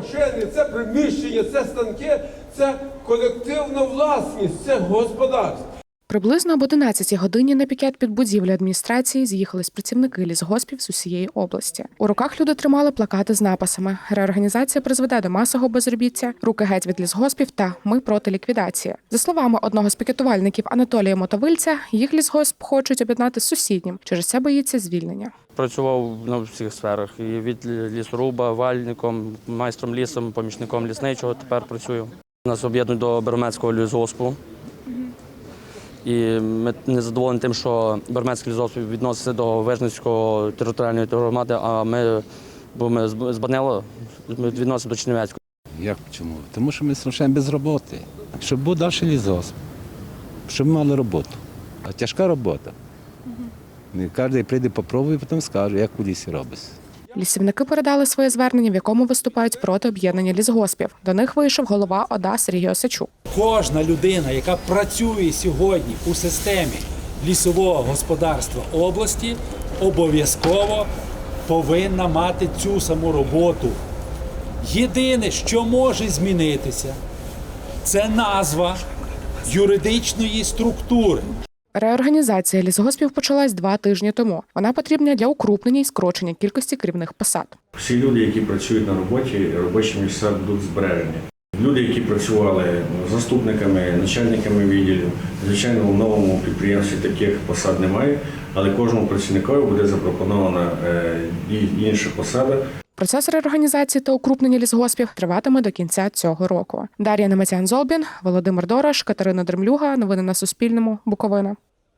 машини, це приміщення, це станки, це колективна власність, це господарство. Приблизно об 11 годині на пікет під будівлю адміністрації з'їхались працівники лісгоспів з усієї області. У руках люди тримали плакати з написами: Реорганізація призведе до масового безробіття, руки геть від лісгоспів та ми проти ліквідації. За словами одного з пікетувальників Анатолія Мотовильця, їх лісгосп хочуть об'єднати з сусіднім. Через це боїться звільнення. Працював на всіх сферах. І від лісоруба, вальником, майстром лісом, помічником лісничого тепер працюю. Нас об'єднують до Берменського лісгоспу. І ми не задоволені тим, що Берменський лісгосп відноситься до Вижницького територіальної громади, а ми, бо ми з ми відносимо до Чернівецького. Як чому? Тому що ми страшенно без роботи. Щоб був далі лісгосп, щоб ми мали роботу. А тяжка робота. Кожен прийде, попробує, потім скаже, як у лісі робиться. Лісівники передали своє звернення, в якому виступають проти об'єднання лісгоспів. До них вийшов голова ОДА Сергій Осачук. Кожна людина, яка працює сьогодні у системі лісового господарства області, обов'язково повинна мати цю саму роботу. Єдине, що може змінитися, це назва юридичної структури. Реорганізація лісгоспів почалась два тижні тому. Вона потрібна для укрупнення і скорочення кількості керівних посад. Всі люди, які працюють на роботі, робочі місця будуть збережені. Люди, які працювали заступниками, начальниками відділів, звичайно, у новому підприємстві таких посад немає, але кожному працівникові буде запропонована е, інша посада. Процес реорганізації та укрупнення лісгоспів триватиме до кінця цього року. Дар'я Немецян Золбін, Володимир Дораш, Катерина Дремлюга. Новини на Суспільному. Буковина.